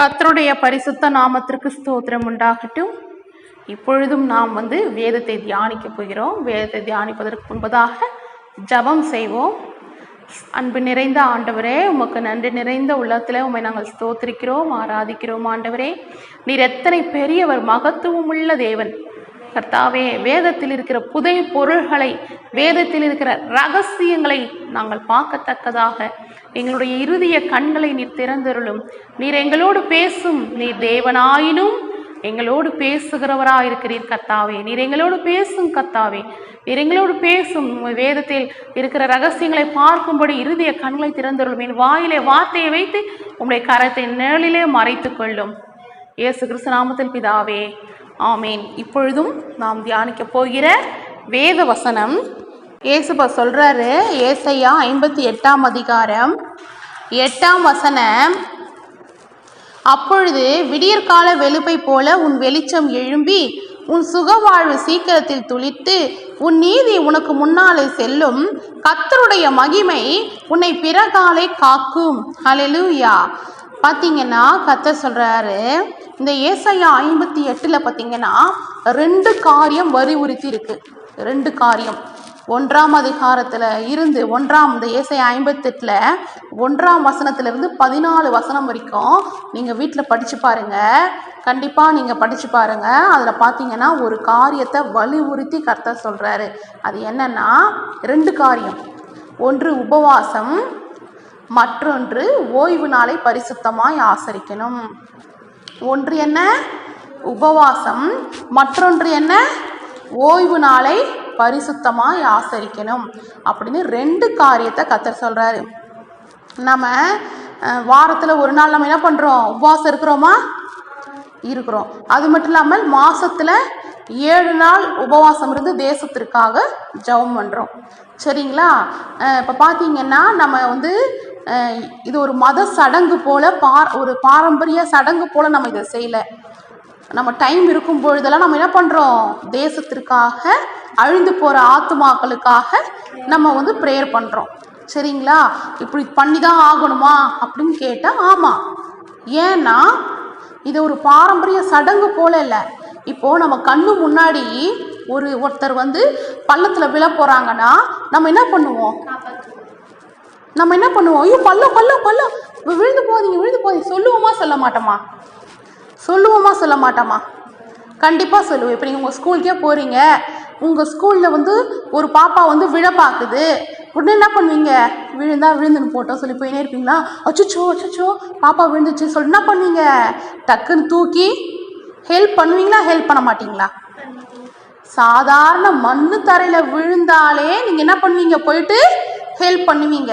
கத்தருடைய பரிசுத்த நாமத்திற்கு ஸ்தோத்திரம் உண்டாகட்டும். இப்பொழுதும் நாம் வந்து வேதத்தை தியானிக்க போகிறோம். வேதத்தை தியானிப்பதற்கு முன்பதாக ஜெபம் செய்வோம். அன்பு நிறைந்த ஆண்டவரே உமக்கு நன்றி நிறைந்த உள்ளத்தில் உம்மை நாங்கள் ஸ்தோத்திரிக்கிறோம் ஆராதிக்கிறோம் ஆண்டவரே. நீர் எத்தனை பெரியவர் மகத்துவமுள்ள தேவன். கர்த்தாவே வேதத்தில் இருக்கிற புதை பொருள்களை வேதத்தில் இருக்கிற ரகசியங்களை நாங்கள் பார்க்கத்தக்கதாக எங்களுடைய இறுதிய கண்களை நீர் திறந்தருளும். நீர் எங்களோடு பேசும். நீர் தேவனாயினும் எங்களோடு பேசுகிறவராக இருக்கிறீர் கத்தாவே நீர் எங்களோடு பேசும் கத்தாவே நீர் எங்களோடு பேசும். வேதத்தில் இருக்கிற ரகசியங்களை பார்க்கும்படி இறுதிய கண்களை திறந்தருளும். என் வாயிலே வார்த்தையை வைத்து உங்களுடைய கரத்தை நிழலிலே மறைத்து கொள்ளும். இயேசு கிறிஸ்து நாமத்தில் பிதாவே. ஆமேன். இப்பொழுதும் நாம் தியானிக்க போகிற வேத வசனம் ஏசுப்பா சொல்கிறாரு ஏசையா ஐம்பத்தி எட்டாம் அதிகாரம் எட்டாம் வசனம். அப்பொழுது விடியற்கால வெளுப்பை போல உன் வெளிச்சம் எழும்பி உன் சுகவாழ்வு சீக்கிரத்தில் துளித்து உன் நீதி உனக்கு முன்னாலே செல்லும். கத்தருடைய மகிமை உன்னை பிறகாலை காக்கும். அலெலுயா பார்த்தீங்கன்னா கத்தர் சொல்கிறாரு இந்த ஏசையா ஐம்பத்தி எட்டில் பார்த்தீங்கன்னா ரெண்டு காரியம் வரிவுறுத்தி இருக்கு ரெண்டு காரியம். ஒன்றாம் அதிகாரத்தில் இருந்து ஒன்றாம் இந்த ஏசை ஐம்பத்தெட்டில் ஒன்றாம் வசனத்திலிருந்து பதினாலு வசனம் வரைக்கும் நீங்கள் வீட்டில் படித்து பாருங்கள் கண்டிப்பாக நீங்கள் படித்து பாருங்கள் அதில் பார்த்தீங்கன்னா ஒரு காரியத்தை வலியுறுத்தி கர்த்தர் சொல்கிறாரு அது என்னென்னா ரெண்டு காரியம். ஒன்று உபவாசம் மற்றொன்று ஓய்வு நாளை பரிசுத்தமாய் ஆசரிக்கணும். ஒன்று என்ன? உபவாசம். மற்றொன்று என்ன? ஓய்வு நாளை பரிசுத்தமாய் ஆசரிக்கணும் அப்படின்னு ரெண்டு காரியத்தை கத்தர் சொல்றாரு. நம்ம வாரத்தில் ஒரு நாள் நம்ம என்ன பண்ணுறோம் உபவாசம் இருக்கிறோமா? இருக்கிறோம். அது மட்டும் இல்லாமல் மாசத்துல ஏழு நாள் உபவாசம் இருந்து தேசத்திற்காக ஜெபம் பண்ணுறோம் சரிங்களா? இப்போ பார்த்தீங்கன்னா நம்ம வந்து இது ஒரு மத சடங்கு போல பார் ஒரு பாரம்பரிய சடங்கு போல நம்ம இதை செய்யலை. நம்ம டைம் இருக்கும் பொழுதெல்லாம் நம்ம என்ன பண்ணுறோம் தேசத்திற்காக அழிந்து போகிற ஆத்துமாக்களுக்காக நம்ம வந்து ப்ரேயர் பண்ணுறோம் சரிங்களா? இப்படி பண்ணி தான் ஆகணுமா? அப்படின்னு கேட்டால் ஆமாம் ஏன்னா இது ஒரு பாரம்பரிய சடங்கு போல இல்லை. இப்போது நம்ம கண்ணு முன்னாடி ஒரு ஒருத்தர் வந்து பள்ளத்தில் விழ போகிறாங்கன்னா நம்ம என்ன பண்ணுவோம்? நம்ம என்ன பண்ணுவோம்? ஐயோ பள்ளம் பள்ளம் பள்ளம். விழுந்து போதீங்க விழுந்து போதீங்க சொல்லுவோமா சொல்ல மாட்டோமா? சொல்லுவோமா சொல்ல மாட்டோமா கண்டிப்பாக சொல்லுவோம். இப்போ நீங்கள் உங்கள் ஸ்கூலுக்கே போகிறீங்க உங்கள் ஸ்கூலில் வந்து ஒரு பாப்பா வந்து விழ பார்க்குது உடனே என்ன பண்ணுவீங்க? விழுந்தா விழுந்துன்னு போட்டோம் சொல்லி போயினே இருப்பீங்களா? அச்சுச்சோ அச்சுச்சோ பாப்பா விழுந்துச்சு சொல்லி என்ன பண்ணுவீங்க? டக்குன்னு தூக்கி ஹெல்ப் பண்ணுவீங்களா? ஹெல்ப் பண்ண மாட்டிங்களா? சாதாரண மண்ணு தரையில் விழுந்தாலே நீங்கள் என்ன பண்ணுவீங்க? போயிட்டு ஹெல்ப் பண்ணுவீங்க.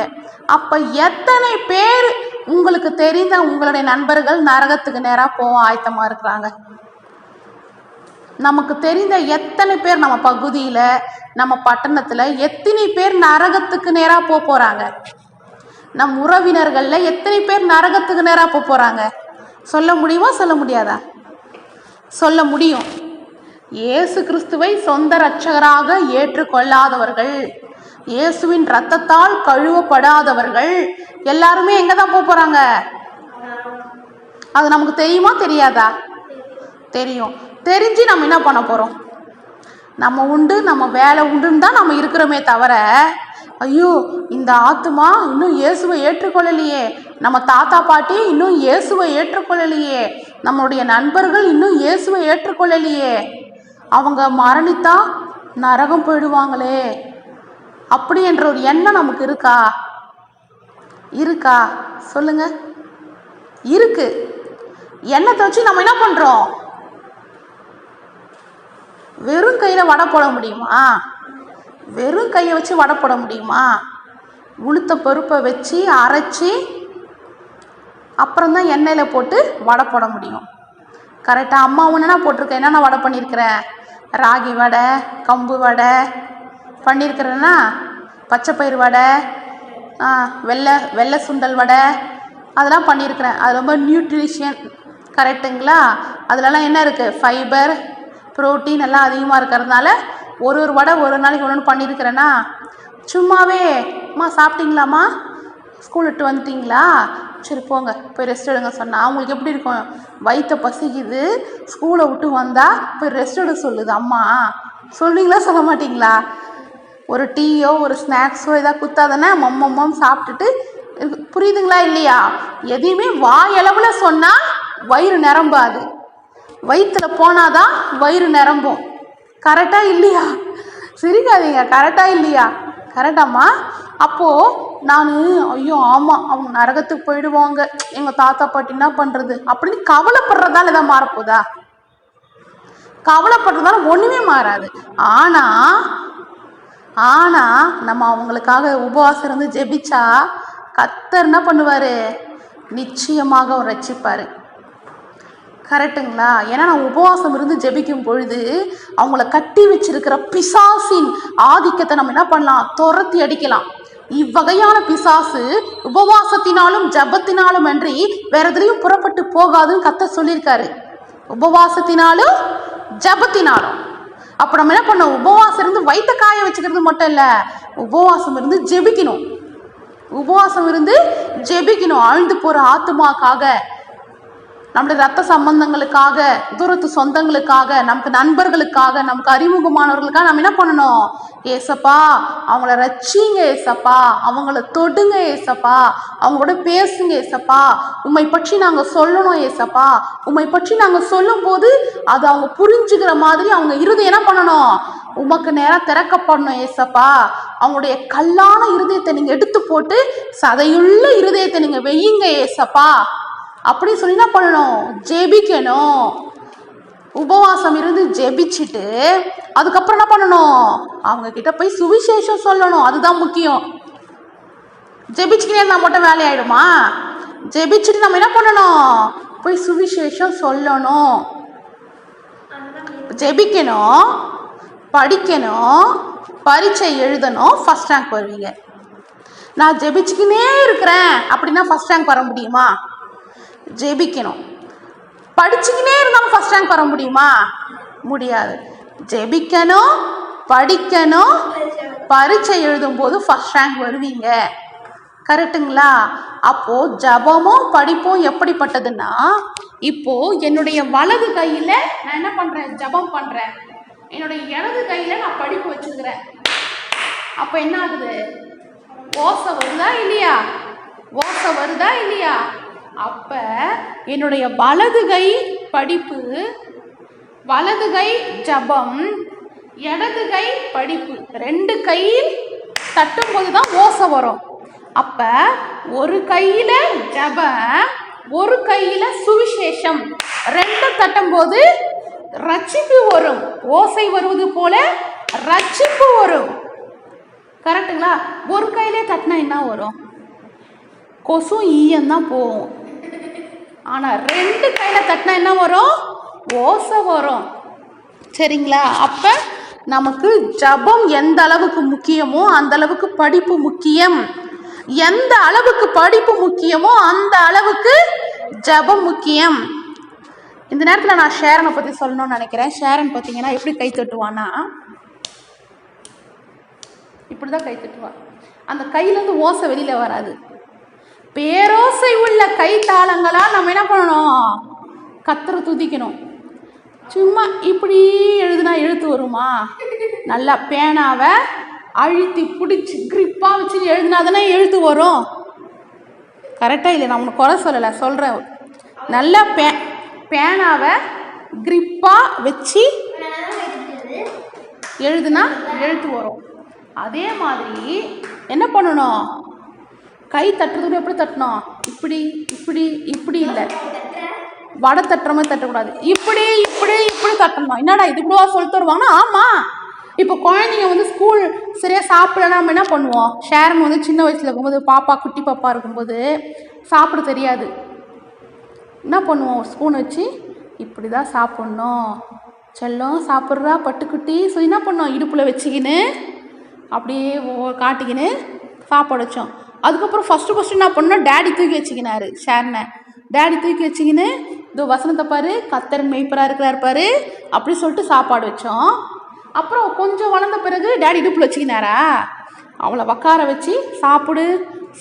அப்போ எத்தனை பேர் உங்களுக்கு தெரிந்த உங்களுடைய நண்பர்கள் நரகத்துக்கு நேராக போக ஆயத்தமாக இருக்கிறாங்க. நமக்கு தெரிந்த எத்தனை பேர் நம்ம பகுதியில் நம்ம பட்டணத்தில் எத்தனை பேர் நரகத்துக்கு நேராக போக போகிறாங்க நம் உறவினர்களில் எத்தனை பேர் நரகத்துக்கு நேராக போக போகிறாங்க சொல்ல முடியுமா சொல்ல முடியாதா? சொல்ல முடியும். இயேசு கிறிஸ்துவை சொந்த இரட்சகராக ஏற்றுக்கொள்ளாதவர்கள் இயேசுவின் ரத்தத்தால் கழுவப்படாதவர்கள் எல்லாருமே எங்க தான் போக போறாங்க? அது நமக்கு தெரியுமா தெரியாதா? தெரியும். தெரிஞ்சு நம்ம என்ன பண்ண போறோம்? நம்ம உண்டு நம்ம வேலை உண்டுன்னு தான் நம்ம இருக்கிறோமே தவிர ஐயோ இந்த ஆத்துமா இன்னும் இயேசுவை ஏற்றுக்கொள்ளலையே. நம்ம தாத்தா பாட்டி இன்னும் இயேசுவை ஏற்றுக்கொள்ளலையே. நம்மளுடைய நண்பர்கள் இன்னும் இயேசுவை ஏற்றுக்கொள்ளலையே. அவங்க மரணித்தா நரகம் போயிடுவாங்களே. அப்படி என்ற ஒரு எண்ணம் நமக்கு இருக்கா? இருக்கா? சொல்லுங்க. இருக்கு. எண்ணத்தை வச்சு நம்ம என்ன பண்றோம்? வெறும் கையில் வடை போட முடியுமா? வெறும் கையை வச்சு வடை போட முடியுமா? உளுத்த பருப்பை வச்சு அரைச்சி அப்புறம் தான் எண்ணெயில் போட்டு வடை போட முடியும். கரெக்டாக அம்மா ஒன்றுனா போட்டிருக்கேன் என்னென்ன வடை பண்ணியிருக்கிறேன் ராகி வடை கம்பு வடை பண்ணியிருக்கிறேன்னா பச்சைப்பயிறு வடை ஆ, வெள்ளை வெள்ளை சுண்டல் வடை அதெல்லாம் பண்ணியிருக்கிறேன் அது ரொம்ப நியூட்ரிஷியன் கரெக்டுங்களா அதிலலாம் என்ன இருக்குது ஃபைபர் புரோட்டீன் எல்லாம் அதிகமாக இருக்கிறதுனால ஒரு ஒரு வடை ஒரு நாளைக்கு ஒன்று ஒன்று பண்ணியிருக்கிறேன்னா சும்மாவே அம்மா சாப்பிட்டீங்களாம்மா? ஸ்கூல் விட்டு வந்துட்டிங்களா? சரி போங்க போய் ரெஸ்ட் எடுங்க சொன்னால் அவங்களுக்கு எப்படி இருக்கும்? வயிற்ற பசிக்குது ஸ்கூலை விட்டு வந்தால் போய் ரெஸ்ட் எடுக்க சொல்லுது அம்மா. சொல்லுவீங்களா சொல்ல மாட்டிங்களா? ஒரு டீயோ ஒரு ஸ்நாக்ஸோ எதாவது குத்தாதானே மம்மம்மம் சாப்பிட்டுட்டு புரியுதுங்களா இல்லையா? எதையுமே வாயளவில் சொன்னால் வயிறு நிரம்பாது. வயிற்றுல போனாதான் வயிறு நிரம்பும். கரெக்டாக இல்லையா? சிரிக்காதீங்க. கரெக்டாக இல்லையா? கரெக்டாம்மா அப்போது நான் ஐயோ ஆமாம் அவங்க நரகத்துக்கு போயிடுவாங்க. எங்கள் தாத்தா பாட்டி என்ன பண்ணுறது அப்படின்னு கவலைப்படுறதால எதாவது மாறப்போதா? கவலைப்படுறதால ஒன்றுமே மாறாது. ஆனால் ஆனால் நம்ம அவங்களுக்காக உபவாசம் இருந்து ஜெபிச்சா கத்தர் என்ன பண்ணுவார்? நிச்சயமாக அவர் ரட்சிப்பார். கரெக்டுங்களா ஏன்னா நான் உபவாசம் இருந்து ஜெபிக்கும் பொழுது அவங்கள கட்டி வச்சிருக்கிற பிசாசின் ஆதிக்கத்தை நம்ம என்ன பண்ணலாம்? துரத்தி அடிக்கலாம். இவ்வகையான பிசாசு உபவாசத்தினாலும் ஜபத்தினாலும் அன்றி வேற எதுலையும் புறப்பட்டு போகாதுன்னு கத்த சொல்லியிருக்காரு. உபவாசத்தினாலும் ஜபத்தினாலும். அப்போ நம்ம என்ன பண்ணோம்? உபவாசம் இருந்து வயிற்ற காய வச்சுக்கிறது மட்டும் இல்லை. உபவாசம் இருந்து ஜெபிக்கணும். உபவாசம் இருந்து ஜெபிக்கணும். ஆழ்ந்து போகிற ஆத்துமாக்காக. நம்முடைய ரத்த சம்பந்தங்களுக்காக தூரத்து சொந்தங்களுக்காக நமக்கு நண்பர்களுக்காக நமக்கு அறிமுகமானவர்களுக்காக நம்ம என்ன பண்ணணும்? ஏசப்பா அவங்கள ரச்சிங்க ஏசப்பா அவங்கள தொடுங்க ஏசப்பா அவங்களோட பேசுங்க ஏசப்பா உம்மை பற்றி நாங்கள் சொல்லணும் ஏசப்பா உம்மை பற்றி நாங்கள் சொல்லும்போது அது அவங்க புரிஞ்சுக்கிற மாதிரி அவங்க இருதயம் என்ன பண்ணணும்? உமக்கு நேரம் திறக்கப்படணும் ஏசப்பா. அவங்களுடைய கல்லான இருதயத்தை நீங்கள் எடுத்து போட்டு சதையுள்ள இருதயத்தை நீங்கள் வெய்யுங்க ஏசப்பா. அப்படி சொல்லி என்ன பண்ணணும். ஜெபிக்கணும். உபவாசம் இருந்து ஜெபிச்சுட்டு அதுக்கப்புறம் என்ன பண்ணணும்? அவங்க கிட்ட போய் சுவிசேஷம் சொல்லணும். அதுதான் முக்கியம். ஜெபிச்சுக்கிட்டே இருந்தால் மட்டும் வேலையாயிடுமா ஜெபிச்சுட்டு நம்ம என்ன பண்ணணும்? போய் சுவிசேஷம் சொல்லணும். ஜெபிக்கணும் படிக்கணும் பரீட்சை எழுதணும் ஃபஸ்ட் ரேங்க் வருவீங்க. நான் ஜெபிச்சுக்கினே இருக்கிறேன். அப்படின்னா ஃபஸ்ட் ரேங்க் வர முடியுமா? ஜெபிக்கணும். படிச்சுக்கினே இருந்தாலும் ஃபஸ்ட் ரேங்க் வர முடியுமா? முடியாது. ஜெபிக்கணும் படிக்கணும் பரீட்சை எழுதும்போது ஃபஸ்ட் ரேங்க் வருவீங்க. கரெக்டுங்களா அப்போது ஜபமும் படிப்பும் எப்படிப்பட்டதுன்னா இப்போ என்னுடைய வலது கையில் நான் என்ன பண்ணுறேன் ஜபம் பண்ணுறேன் என்னுடைய இடது கையில் நான் படிப்பு வச்சுக்கிறேன். அப்போ என்ன ஆகுது? ஓசை வருதா இல்லையா? ஓசை வருதா இல்லையா? அப்போ என்னுடைய வலது கை படிப்பு வலது கை ஜபம் இடது கை படிப்பு. ரெண்டு கையில் தட்டும்போது தான் ஓசை வரும். அப்போ ஒரு கையில் ஜப ஒரு கையில் சுவிசேஷம். ரெண்டு தட்டும்போது ரட்சிப்பு வரும். ஓசை வருவது போல ரட்சிப்பு வரும். கரெக்டுங்களா ஒரு கையிலே தட்டினா என்ன வரும்? கொசும் ஈயம் தான் போகும். ஆனால் ரெண்டு கையில் தட்டினா என்ன வரும்? ஓசை வரும். சரிங்களா? அப்போ நமக்கு ஜபம் எந்த அளவுக்கு முக்கியமோ அந்த அளவுக்கு படிப்பு முக்கியம். எந்த அளவுக்கு படிப்பு முக்கியமோ அந்த அளவுக்கு ஜபம் முக்கியம். இந்த நேரத்தில் நான் ஷேரனை பற்றி சொல்லணும்னு நினைக்கிறேன். ஷேரன் பார்த்தீங்கன்னா எப்படி கை தட்டுவான்னா இப்படி தான் கை தட்டுவான் அந்த கையிலேருந்து ஓசை வெளியில் வராது. பேரோசை உள்ள கைத்தாளங்களாக நம்ம என்ன பண்ணணும்? கத்தரை துதிக்கணும். சும்மா இப்படி எழுதுனா எழுத்து வருமா? நல்லா பேனாவை அழுத்தி பிடிச்சி கிரிப்பாக வச்சு எழுதுனா தானே எழுத்து வரும். கரெக்டாக இல்லை நான் உனக்கு குறை சொல்லலை சொல்கிறேன் நல்லா பே பேனாவை கிரிப்பாக வச்சு எழுதுனா எழுத்து வரும். அதே மாதிரி என்ன பண்ணணும்? கை தட்டுறது எப்படி தட்டணும் இப்படி இப்படி இப்படி இல்லை. வடை தட்டுற மாதிரி தட்டக்கூடாது. இப்படி இப்படி இப்படி தட்டணும்? என்னடா இது கூடவா சொல்லி தருவாங்கன்னா ஆமாம் இப்போ குழந்தைங்க வந்து ஸ்கூல் சரியாக சாப்பிடலாம் நம்ம என்ன பண்ணுவோம்? ஷேரன் வந்து சின்ன வயசில் இருக்கும்போது பாப்பா குட்டி பாப்பா இருக்கும்போது சாப்பிட தெரியாது. என்ன பண்ணுவோம்? ஒரு ஸ்பூன் வச்சு இப்படி தான் சாப்பிட்ணும். செல்லம் சாப்பிட்றா பட்டுக்குட்டி. சொல்லி என்ன பண்ணோம் இடுப்பில் வச்சுக்கின்னு அப்படியே காட்டிக்கின்னு சாப்பாடு வச்சோம். அதுக்கப்புறம் ஃபஸ்ட்டு ஃபஸ்ட்டு என்ன பண்ணோம் டேடி தூக்கி வச்சுக்கினாரு. ஷேர்னை டேடி தூக்கி வச்சுக்கின்னு இதோ வசனத்தை பாரு கத்தர் மெய்ப்பராக இருக்கிறார் பாரு அப்படி சொல்லிட்டு சாப்பாடு வச்சோம். அப்புறம் கொஞ்சம் வளர்ந்த பிறகு டேடி இடுப்பில் வச்சுக்கினாரா? அவளை உக்கார வச்சு சாப்பிடு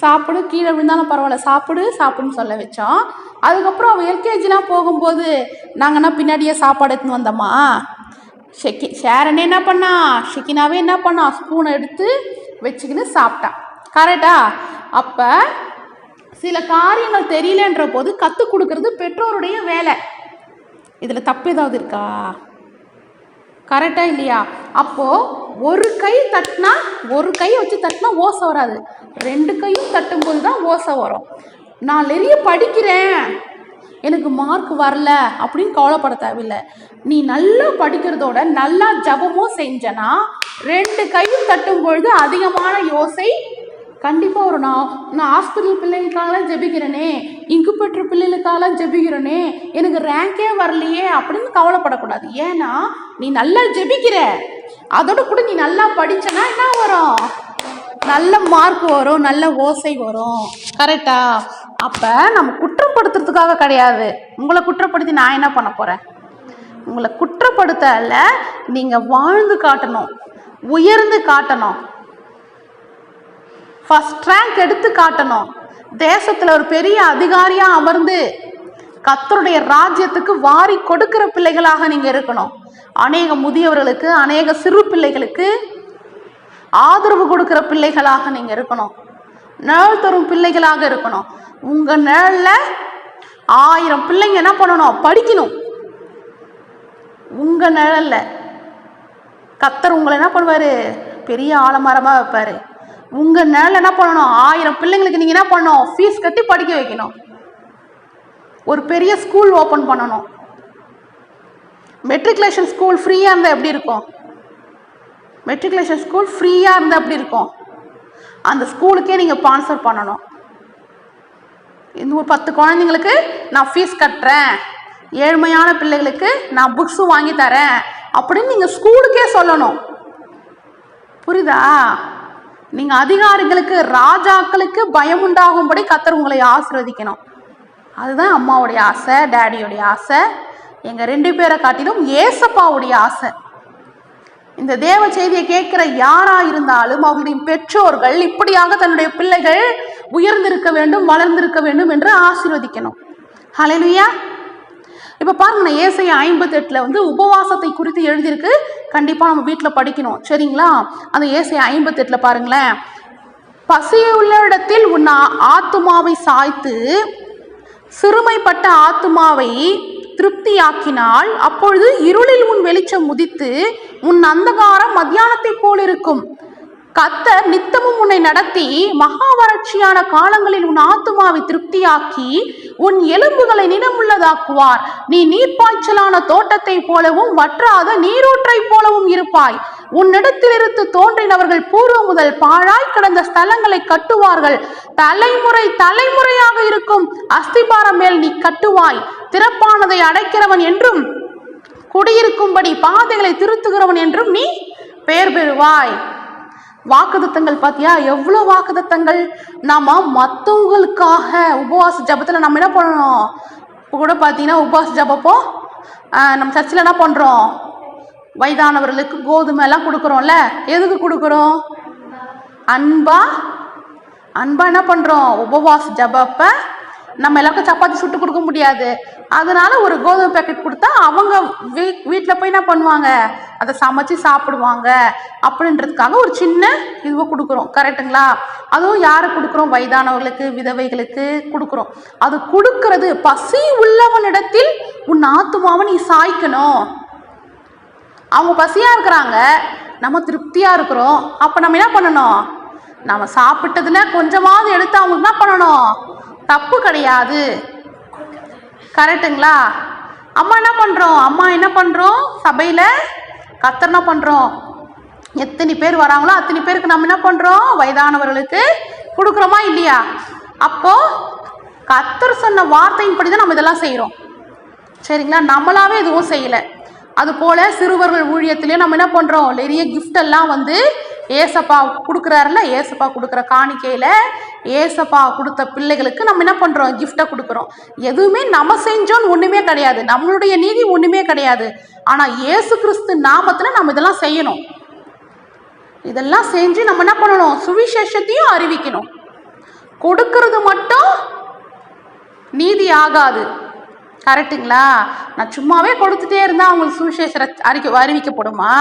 சாப்பிடு கீழே விழுந்தாலும் பரவாயில்ல சாப்பிடு சாப்பிடுன்னு சொல்ல வச்சோம். அதுக்கப்புறம் அவள் எல்கேஜிலாம் போகும்போது நாங்கன்னா பின்னாடியே சாப்பாடு எடுத்துன்னு வந்தோமா? ஷெக்கி ஷேரனே என்ன பண்ணா ஷெக்கினாவே என்ன பண்ணா ஸ்பூனை எடுத்து வச்சுக்கின்னு சாப்பிட்டான் கரெக்டா அப்போ சில காரியங்கள் தெரியலன்ற போது கற்றுக் கொடுக்கறது பெற்றோருடைய வேலை. இதில் தப்பு ஏதாவது இருக்கா? கரெக்டாக இல்லையா? அப்போது ஒரு கை தட்டினா ஒரு கை வச்சு தட்டினா ஓசை வராது. ரெண்டு கையும் தட்டும்போது தான் ஓசை வரும். நான் நிறைய படிக்கிறேன். எனக்கு மார்க் வரல அப்படின்னு கவலைப்பட தேவையில்லை. நீ நல்லா படிக்கிறதோட நல்லா ஜபமும் செஞ்சனா ரெண்டு கையும் தட்டும் பொழுது அதிகமான யோசை கண்டிப்பாக ஒரு நான் நான் ஹாஸ்பிட்டல் பிள்ளைங்களுக்காகலாம் ஜெபிக்கிறேனே இன்குபேட்டர் பிள்ளைகளுக்காகலாம் ஜெபிக்கிறேனே எனக்கு ரேங்கே வரலையே அப்படின்னு கவலைப்படக்கூடாது. ஏன்னா நீ நல்லா ஜெபிக்கிற. அதோட கூட நீ நல்லா படித்தனா என்ன வரும்? நல்ல மார்க் வரும் நல்ல ஓசை வரும். கரெக்டா அப்போ நம்ம குற்றப்படுத்துறதுக்காக கிடையாது. உங்களை குற்றப்படுத்தி நான் என்ன பண்ண போகிறேன் உங்களை குற்றப்படுத்தல நீங்கள் வாழ்ந்து காட்டணும். உயர்ந்து காட்டணும். ஃபஸ்ட் ரேங்க் எடுத்து காட்டணும். தேசத்தில் ஒரு பெரிய அதிகாரியாக அமர்ந்து கத்தருடைய ராஜ்யத்துக்கு வாரி கொடுக்கிற பிள்ளைகளாக நீங்கள் இருக்கணும். அநேக முதியவர்களுக்கு அநேக சிறு பிள்ளைகளுக்கு ஆதரவு கொடுக்கிற பிள்ளைகளாக நீங்கள் இருக்கணும். நிழல் தரும் பிள்ளைகளாக இருக்கணும். உங்கள் நிழலில் ஆயிரம் பிள்ளைங்க என்ன பண்ணணும்? படிக்கணும். உங்கள் நிழலில் கத்தர் உங்களை என்ன பண்ணுவார்? பெரிய ஆலமரமாக வைப்பார். உங்கள் நிழல் என்ன பண்ணணும்? ஆயிரம் பிள்ளைங்களுக்கு நீங்கள் என்ன பண்ணணும்? ஃபீஸ் கட்டி படிக்க வைக்கணும். ஒரு பெரிய ஸ்கூல் ஓப்பன் பண்ணணும். மெட்ரிகுலேஷன் ஸ்கூல் ஃப்ரீயாக இருந்தால் எப்படி இருக்கும்? மெட்ரிகுலேஷன் ஸ்கூல் ஃப்ரீயாக இருந்தால் எப்படி இருக்கும்? அந்த ஸ்கூலுக்கே நீங்கள் ஸ்பான்சர் பண்ணணும். இந்த ஒரு பத்து குழந்தைங்களுக்கு நான் ஃபீஸ் கட்டுறேன். ஏழ்மையான பிள்ளைகளுக்கு நான் புக்ஸும் வாங்கி தரேன். அப்படின்னு நீங்கள் ஸ்கூலுக்கே சொல்லணும். புரியுதா? நீங்கள் அதிகாரிகளுக்கு ராஜாக்களுக்கு பயம் உண்டாகும்படி கத்தர் உங்களை ஆசிர்வதிக்கணும். அதுதான் அம்மாவுடைய ஆசை டேடியோடைய ஆசை. எங்கள் ரெண்டு பேரை காட்டிலும் ஏசப்பாவுடைய ஆசை. இந்த தேவ செய்தியை கேட்குற யாரா இருந்தாலும் அவருடைய பெற்றோர்கள் இப்படியாக தன்னுடைய பிள்ளைகள் உயர்ந்திருக்க வேண்டும் வளர்ந்திருக்க வேண்டும் என்று ஆசீர்வதிக்கணும். ஹலெலுயா இப்போ பாருங்க நான் ஏசைய ஐம்பத்தெட்டில் வந்து உபவாசத்தை குறித்து எழுதியிருக்கு. கண்டிப்பாக நம்ம வீட்டில் படிக்கணும். சரிங்களா? அந்த ஏசைய ஐம்பத்தெட்டில் பாருங்களேன். பசியுள்ள இடத்தில் உன் ஆத்துமாவை சாய்த்து சிறுமைப்பட்ட ஆத்துமாவை திருப்தியாக்கினால் அப்பொழுது இருளில் உன் வெளிச்சம் உதித்து உன் அந்தகாரம் மத்தியானத்தை போல் இருக்கும் கத்தர் நித்தமும் உன்னை நடத்தி மகா வறட்சியான காலங்களில் உன் ஆத்துமாவை திருப்தியாக்கி உன் எலும்புகளை நினமுள்ளதாக்குவார். நீ நீர்ப்பாய்ச்சலான தோட்டத்தைப் போலவும் வற்றாத நீரூற்றைப் போலவும் இருப்பாய். உன்னிடத்திலிருந்து தோன்றினவர்கள் பூர்வ முதல் பாழாய் கிடந்த ஸ்தலங்களை கட்டுவார்கள். தலைமுறை தலைமுறையாக இருக்கும் அஸ்திபாரம் மேல் நீ கட்டுவாய். திறப்பானதை அடைக்கிறவன் என்றும் குடியிருக்கும்படி பாதைகளை திருத்துகிறவன் என்றும் நீ பெயர் பெறுவாய். வாக்குதத்தங்கள் பார்த்தியா எவ்வளோ வாக்குதத்தங்கள் நாம் மற்றவங்களுக்காக உபவாச ஜபத்தில் நம்ம என்ன பண்ணணும்? இப்போ கூட பார்த்தீங்கன்னா உபவாச ஜபப்போ நம்ம சர்ச்சில் என்ன பண்ணுறோம் வயதானவர்களுக்கு கோதுமை எல்லாம் கொடுக்குறோம்ல. எதுக்கு கொடுக்குறோம்? அன்பா? அன்பா என்ன பண்ணுறோம் உபவாச ஜபப்ப நம்ம எல்லாருக்கும் சப்பாத்தி சுட்டு கொடுக்க முடியாது. அதனால ஒரு கோதுமை பேக்கெட் கொடுத்தா அவங்க வீ வீட்டில் போய் என்ன பண்ணுவாங்க? அதை சமைச்சு சாப்பிடுவாங்க. அப்படின்றதுக்காக ஒரு சின்ன இதுவை கொடுக்குறோம். கரெக்டுங்களா அதுவும் யாரை கொடுக்குறோம்? வயதானவர்களுக்கு விதவைகளுக்கு கொடுக்குறோம். அது கொடுக்கறது பசி உள்ளவனிடத்தில் உன் ஆத்துமாவை நீ சாய்க்கணும். அவங்க பசியாக இருக்கிறாங்க. நம்ம திருப்தியாக இருக்கிறோம். அப்போ நம்ம என்ன பண்ணணும்? நம்ம சாப்பிட்டதுல கொஞ்சமாவது எடுத்து அவங்களுக்கு என்ன பண்ணணும்? தப்பு கிடையாது. கரெக்டுங்களா? அம்மா என்ன பண்ணுறோம் அம்மா என்ன பண்ணுறோம் சபையில் கத்தர் என்ன பண்ணுறோம் எத்தனை பேர் வராங்களோ அத்தனை பேருக்கு நம்ம என்ன பண்ணுறோம் வயதானவர்களுக்கு கொடுக்குறோமா இல்லையா? அப்போது கத்தர் சொன்ன வார்த்தையின்படி தான் நம்ம இதெல்லாம் செய்கிறோம் சரிங்களா? நம்மளாவே எதுவும் செய்யலை. அது போல் சிறுவர்கள் ஊழியத்திலே நம்ம என்ன பண்ணுறோம் நிறைய gift எல்லாம் வந்து ஏசப்பா கொடுக்குறாருல ஏசப்பா கொடுக்குற காணிக்கையில் ஏசப்பா கொடுத்த பிள்ளைகளுக்கு நம்ம என்ன பண்ணுறோம் கிஃப்டை கொடுக்குறோம். எதுவுமே நம்ம செஞ்சோன்னு ஒன்றுமே கிடையாது. நம்மளுடைய நீதி ஒன்றுமே கிடையாது. ஆனால் இயேசு கிறிஸ்து நாமத்தில் நம்ம இதெல்லாம் செய்யணும். இதெல்லாம் செஞ்சு நம்ம என்ன பண்ணணும்? சுவிசேஷத்தையும் அறிவிக்கணும். கொடுக்கறது மட்டும் நீதி ஆகாது. கரெக்டுங்களா நான் சும்மாவே கொடுத்துட்டே இருந்தால் அவங்களுக்கு சுவிசேஷ அறிக்க அறிவிக்கப்படுமா?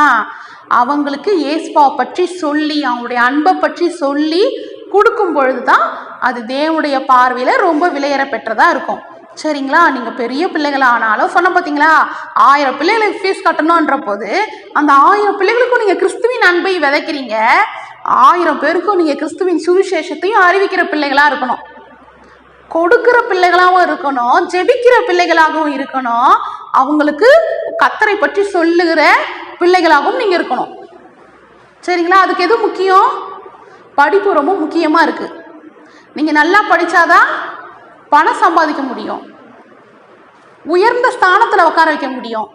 அவங்களுக்கு ஏஸ்பாவை பற்றி சொல்லி அவங்களுடைய அன்பை பற்றி சொல்லி கொடுக்கும் பொழுது தான் அது தேவனுடைய பார்வையில் ரொம்ப விலையேற பெற்றதாக இருக்கும். சரிங்களா? நீங்கள் பெரிய பிள்ளைகள் ஆனாலும் சொன்ன பார்த்தீங்களா ஆயிரம் பிள்ளைகளுக்கு ஃபீஸ் கட்டணுன்ற போது அந்த ஆயிரம் பிள்ளைகளுக்கும் நீங்கள் கிறிஸ்துவின் அன்பை விதைக்கிறீங்க. ஆயிரம் பேருக்கும் நீங்கள் கிறிஸ்துவின் சுவிசேஷத்தையும் அறிவிக்கிற பிள்ளைகளாக இருக்கணும். கொடுக்கிற பிள்ளைகளாகவும் இருக்கணும். ஜெபிக்கிற பிள்ளைகளாகவும் இருக்கணும். அவங்களுக்கு கத்தரை பற்றி சொல்லுகிற பிள்ளைகளாகவும் நீங்கள் இருக்கணும். சரிங்களா? அதுக்கு எது முக்கியம்? படிப்பு ரொம்ப முக்கியமாக இருக்குது நீங்கள் நல்லா படித்தாதான் பணம் சம்பாதிக்க முடியும். உயர்ந்த ஸ்தானத்தில் உட்கார வைக்க முடியும்.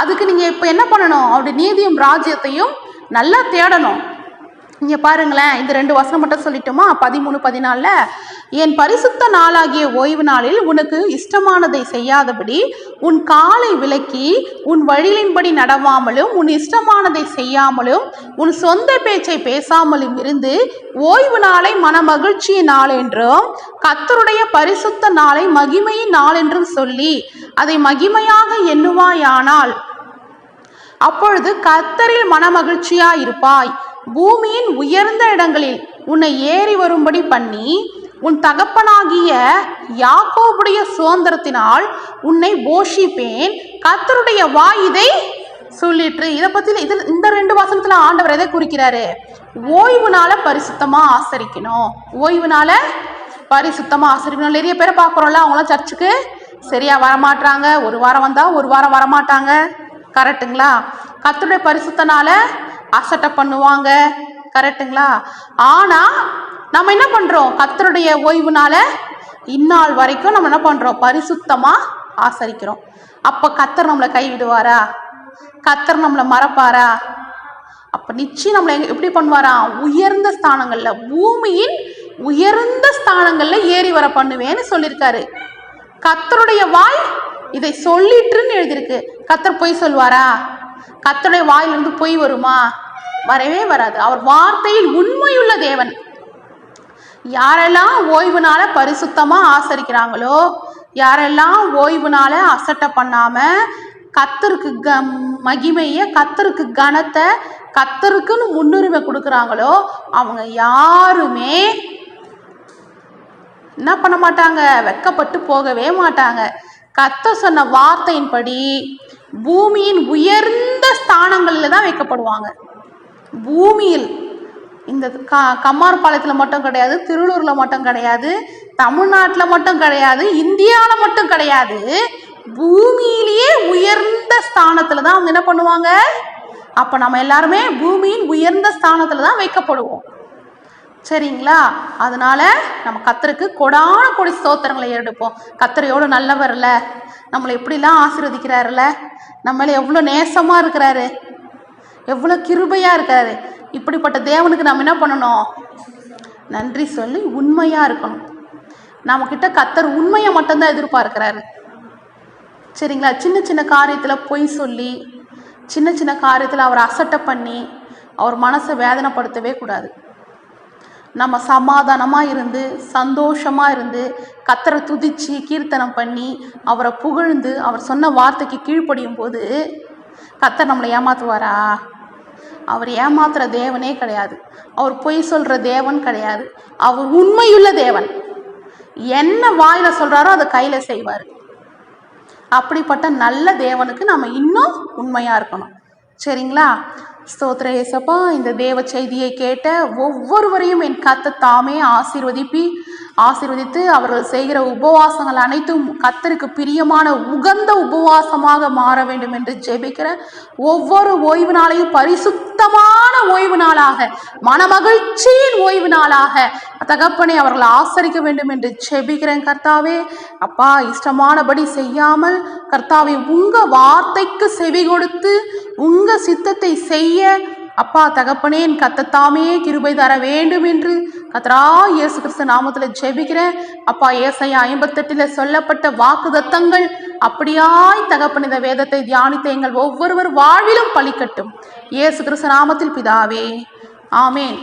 அதுக்கு நீங்கள் இப்போ என்ன பண்ணணும்? அவருடைய நீதியும் ராஜ்யத்தையும் நல்லா தேடணும். நீங்கள் பாருங்களேன் இந்த ரெண்டு வசனம் மட்டும் சொல்லிட்டோமா? பதிமூணு பதினாலில் என் பரிசுத்த நாளாகிய ஓய்வு நாளில் உனக்கு இஷ்டமானதை செய்யாதபடி உன் காலை விலக்கி உன் வழியின்படி நடவாமலும் உன் இஷ்டமானதை செய்யாமலும் உன் சொந்த பேச்சை பேசாமலும் இருந்து ஓய்வு நாளை மன மகிழ்ச்சியின் நாள் என்றும் கத்தருடைய பரிசுத்த நாளை மகிமையின் நாள் என்றும் சொல்லி அதை மகிமையாக எண்ணுவாயானால் அப்பொழுது கத்தரில் மனமகிழ்ச்சியா இருப்பாய் பூமியின் உயர்ந்த இடங்களில் உன்னை ஏறி வரும்படி பண்ணி உன் தகப்பனாகிய யாக்கோபுடைய சுதந்திரத்தினால் உன்னை போஷிப்பேன். கத்தருடைய வாய் இதை சொல்லிட்டு இதை பத்தி இதில் இந்த ரெண்டு வசனத்துல ஆண்டவர் எதை குறிக்கிறாரு? ஓய்வுனால பரிசுத்தமாக பரிசுத்தமா ஆசரிக்கணும். ஓய்வுனால பரிசுத்தமாக பரிசுத்தமா ஆசரிக்கணும். நிறைய பேரை பார்க்குறோம்ல அவங்களாம் சர்ச்சுக்கு சரியா வரமாட்டாங்க ஒரு வாரம் வந்தா ஒரு வாரம் வரமாட்டாங்க. கரெக்டுங்களா கத்தருடைய பரிசுத்தனால அசட்டை பண்ணுவாங்க. கரெக்டுங்களா ஆனால் நம்ம என்ன பண்ணுறோம் கத்தருடைய ஓய்வுனால இந்நாள் வரைக்கும் நம்ம என்ன பண்ணுறோம் பரிசுத்தமாக ஆசரிக்கிறோம். அப்போ கத்தர் நம்மளை கைவிடுவாரா? கத்தர் நம்மளை மறப்பாரா? அப்போ நிச்சயம் நம்மளை எப்படி பண்ணுவாரா? உயர்ந்த ஸ்தானங்களில் பூமியின் உயர்ந்த ஸ்தானங்களில் ஏறி வர பண்ணுவேன்னு சொல்லியிருக்காரு. கத்தருடைய வாய் இதை சொல்லிட்டுன்னு எழுதியிருக்கு. கத்தர் பொய் சொல்வாரா கத்தருடைய வாயிலிருந்து பொய் வருமா? வரவே வராது. அவர் வார்த்தையில் உண்மையுள்ள தேவன். யாரெல்லாம் ஓய்வு நாளை பரிசுத்தமா ஆசரிக்கிறாங்களோ யாரெல்லாம் ஓய்வு நாளை அசட்டை பண்ணாம கத்தருக்கு க மகிமையை கத்தருக்கு கனத்தை கத்தருக்குன்னு முன்னுரிமை கொடுக்குறாங்களோ அவங்க யாருமே என்ன பண்ண மாட்டாங்க? வெக்கப்பட்டு போகவே மாட்டாங்க. கத்த சொன்ன வார்த்தையின்படி பூமியின் உயர்ந்த ஸ்தானங்களில் தான் வைக்கப்படுவாங்க. பூமியில் இந்த க கம்மார்பாளையத்தில் மட்டும் கிடையாது திருளூரில் மட்டும் கிடையாது தமிழ்நாட்டில் மட்டும் கிடையாது இந்தியாவில் மட்டும் கிடையாது. பூமியிலேயே உயர்ந்த ஸ்தானத்தில் தான் அவங்க என்ன பண்ணுவாங்க? அப்போ நம்ம எல்லாருமே பூமியின் உயர்ந்த ஸ்தானத்தில் தான் வைக்கப்படுவோம். சரிங்களா? அதனால நம்ம கத்தருக்கு கொடான கொடி ஸ்தோத்திரங்களை எடுப்போம் கத்தரையோடு எவ்வளோ நல்லவர்ல நம்மளை எப்படிலாம் ஆசீர்வதிக்கிறாருல நம்மள எவ்வளோ நேசமாக இருக்கிறாரு? எவ்வளோ கிருபையாக இருக்கிறாரு? இப்படிப்பட்ட தேவனுக்கு நம்ம என்ன பண்ணணும்? நன்றி சொல்லி உண்மையாக இருக்கணும். நம்மக்கிட்ட கத்தர் உண்மையை மட்டும்தான் எதிர்பார்க்கிறாரு. சரிங்களா? சின்ன சின்ன காரியத்தில் பொய் சொல்லி சின்ன சின்ன காரியத்தில் அவரை அசட்டை பண்ணி அவர் மனசை வேதனைப்படுத்தவே கூடாது. நம்ம சமாதானமாக இருந்து சந்தோஷமாக இருந்து கத்தரை துதிச்சு கீர்த்தனம் பண்ணி அவரை புகழ்ந்து அவர் சொன்ன வார்த்தைக்கு கீழ்ப்படியும் போது கத்தர் நம்மளை ஏமாற்றுவாரா அவர் ஏமாத்துற தேவனே கிடையாது. அவர் பொய் சொல்கிற தேவன் கிடையாது. அவர் உண்மையுள்ள தேவன். என்ன வாயில சொல்கிறாரோ அதை கையில் செய்வார். அப்படிப்பட்ட நல்ல தேவனுக்கு நம்ம இன்னும் உண்மையாக இருக்கணும். சரிங்களா? ஸ்தோத்திர ஏசப்பா இந்த தேவ செய்தியை கேட்ட ஒவ்வொருவரையும் என் கத்த தாமே ஆசீர்வதிப்பி ஆசீர்வதித்து அவர்கள் செய்கிற உபவாசங்கள் அனைத்தும் கத்தருக்கு பிரியமான உகந்த உபவாசமாக மாற வேண்டும் என்று ஜெபிக்கிற ஒவ்வொரு ஓய்வு நாளையும் பரிசுத்தமான ஓய்வு நாளாக மனமகிழ்ச்சியின் ஓய்வு நாளாக தகப்பனை அவர்கள் ஆசரிக்க வேண்டும் என்று ஜெபிக்கிறேன் கர்த்தாவே. அப்பா இஷ்டமானபடி செய்யாமல் கர்த்தாவை உங்க வார்த்தைக்கு செவி கொடுத்து உங்க சித்தத்தை செய்ய அப்பா தகப்பனேன் கத்தத்தாமே கிருபை தர வேண்டும் என்று கத்ரா இயேசு கிறிஸ்து நாமத்தில் ஜெபிக்கிறேன். அப்பா ஏசையா ஐம்பத்தெட்டில் சொல்லப்பட்ட வாக்குதத்தங்கள் அப்படியாய் தகப்பன் இந்த வேதத்தை தியானித்த எங்கள் ஒவ்வொருவர் வாழ்விலும் பலிக்கட்டும் இயேசு கிறிஸ்து நாமத்தில் பிதாவே ஆமேன்.